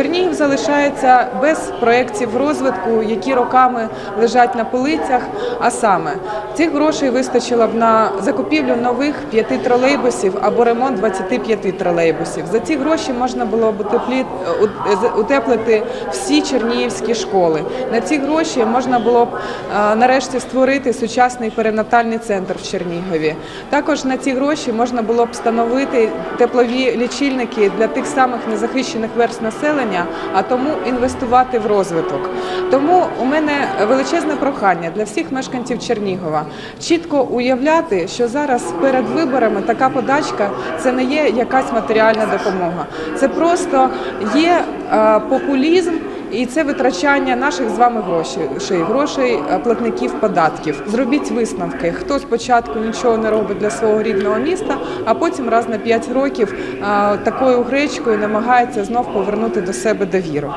Чернігів залишається без проєктів розвитку, які роками лежать на полицях. А саме цих грошей вистачило б на закупівлю нових п'яти тролейбусів або ремонт 25 тролейбусів. За ці гроші можна було б утеплити всі чернігівські школи. На ці гроші можна було б нарешті створити сучасний перинатальний центр в Чернігові. Також на ці гроші можна було б встановити теплові лічильники для тих самих незахищених верств населення, а тому інвестувати в розвиток. Тому у мене величезне прохання для всіх мешканців Чернігова чітко уявляти, що зараз перед виборами така подачка це не є якась матеріальна допомога. Це просто є е, популізм. І це витрачання наших з вами грошей, грошей е, платників податків. Зробіть висновки. Хто спочатку нічого не робить для свого рідного міста, а потім раз на 5 років е, такою гречкою намагається знов повернути до себе довіру.